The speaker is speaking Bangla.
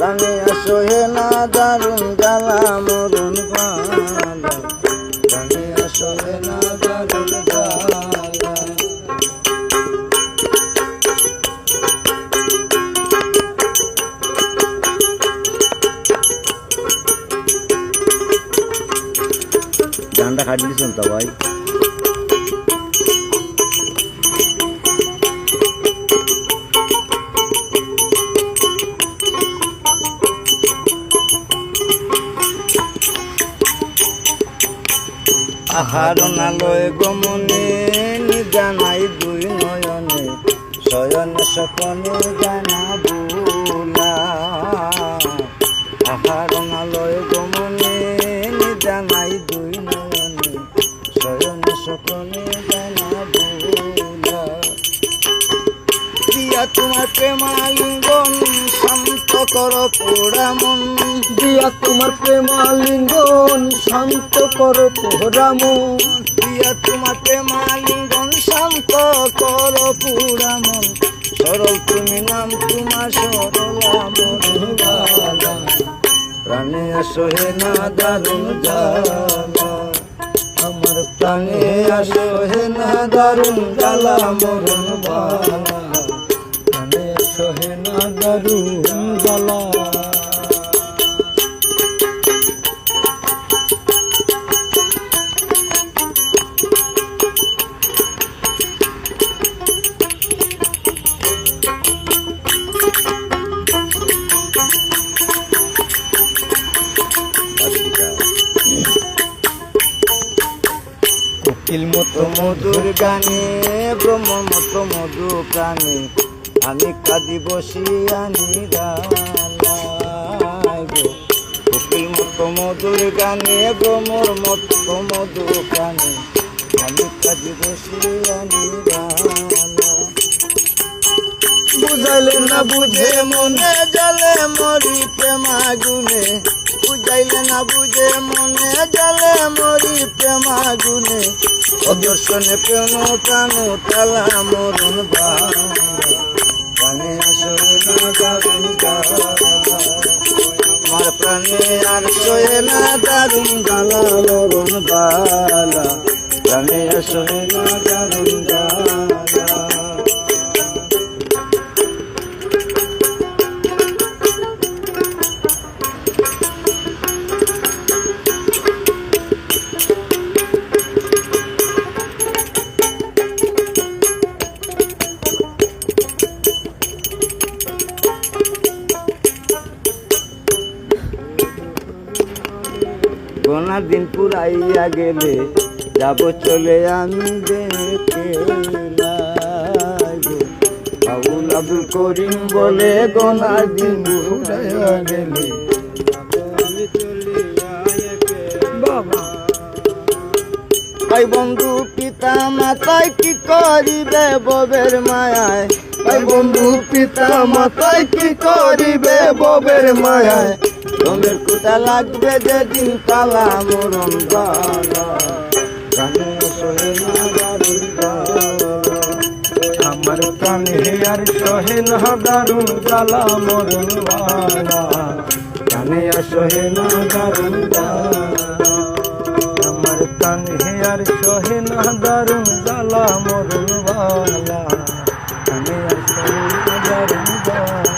প্রাণে আসহে না দারুণ জ্বালা মরণ বালা প্রাণে ভাই? আহার নালয় গমনে নিজানাই দুই নয়নে, শয়ন সপনে জানা বুলা। আহার নালয় গমনে নিজানাই দুই নয়নে, শয়ন সপনে জানা বুলা। দিয়া তোমার প্রেমালিঙ্গন কর পোড়া মন। দিয়া তোমার প্রেমালিঙ্গন শান্ত করো পোহরাম দিয়া তোমার প্রেমালিঙ্গন শান্ত কর পুরা মন। সরল তুমি নাম, তোমার সরলা প্রাণে আসহে না দারুণ জ্বালা। আমার প্রাণে আসহে না দারুণ জ্বালা, মরণ বালা। মানে সহে না দারুণ জ্বালা। কোকিল মতো মধুর গানে, ব্রহ্ম মতো মধু প্রাণে। আমি কাঁদি নিরালায় গো। কোকিল মতো মধুর গানে ব্রহ্মর মতো মধু প্রাণে। আমি কাঁদি বসিয়া নিরালা বুঝাইলে না বুঝে, মনে জলে মরি প্রেমাগুনে বুঝাইলে না বুঝে মনে জলে মরি প্রেমাগুনে অদর্শনে প্রেম প্রাণ তালা মরণ প্রাণে আসলে না দারুণ। আমার প্রাণে আর সয়ে না দারুণ জ্বালা মরণ বালা। প্রাণে আসলে না দারুণ গোনা দিন পুরাইয়া গেলে যাব চলে আমি দেখে আবুল করিম বলে গোনার দিন পুরাইয়া গেলে ভাই বন্ধু, পিতা মাতায় কি করিবে ববের মায়ায়? ভাই বন্ধু, পিতা মাতায় কি করিবে ববের মায়ায়? তোমের কুটা লাগবে যেদিন কালা মরণ আমার প্রাণে আর সহে না দারুণ জ্বালা মরণ বালা প্রাণে সহে না দারুণ। আমার প্রাণে আর সহে না দারুণ জ্বালা মরণ প্রাণে আর সহে না দারুণ